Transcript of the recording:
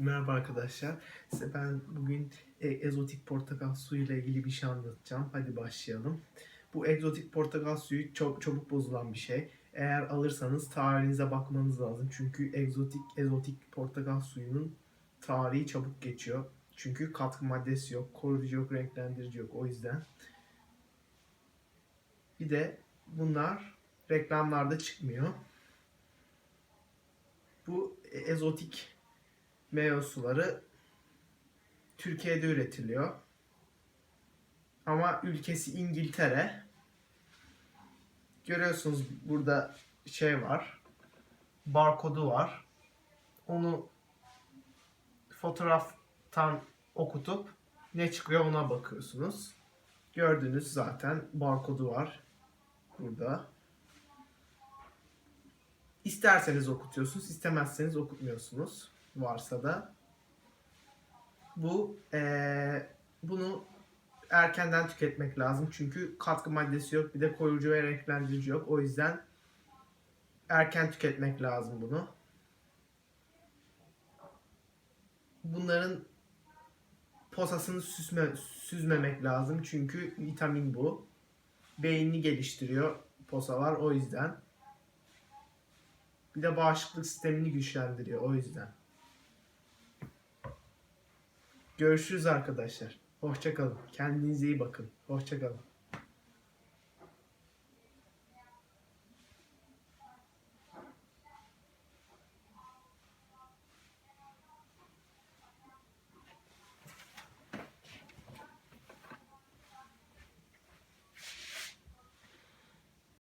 Merhaba arkadaşlar. Size ben bugün e, egzotik portakal suyu ile ilgili bir şey anlatacağım. Hadi başlayalım. Bu egzotik portakal suyu çok çabuk bozulan bir şey. Eğer alırsanız tarihinize bakmanız lazım. Çünkü egzotik egzotik portakal suyunun tarihi çabuk geçiyor. Çünkü katkı maddesi yok, koruyucu yok, renklendirici yok. O yüzden. Bir de bunlar reklamlarda çıkmıyor. Bu e, egzotik meyve suları Türkiye'de üretiliyor. Ama ülkesi İngiltere. Görüyorsunuz burada şey var. Barkodu var. Onu fotoğraftan okutup ne çıkıyor ona bakıyorsunuz. Gördünüz zaten barkodu var burada. İsterseniz okutuyorsunuz, istemezseniz okutmuyorsunuz varsa da. Bu eee, bunu erkenden tüketmek lazım çünkü katkı maddesi yok bir de koruyucu ve renklendirici yok o yüzden erken tüketmek lazım bunu. Bunların posasını süzme, süzmemek lazım çünkü vitamin bu. Beynini geliştiriyor posalar o yüzden. Bir de bağışıklık sistemini güçlendiriyor o yüzden. Görüşürüz arkadaşlar. Hoşçakalın. Kendinize iyi bakın. Hoşçakalın.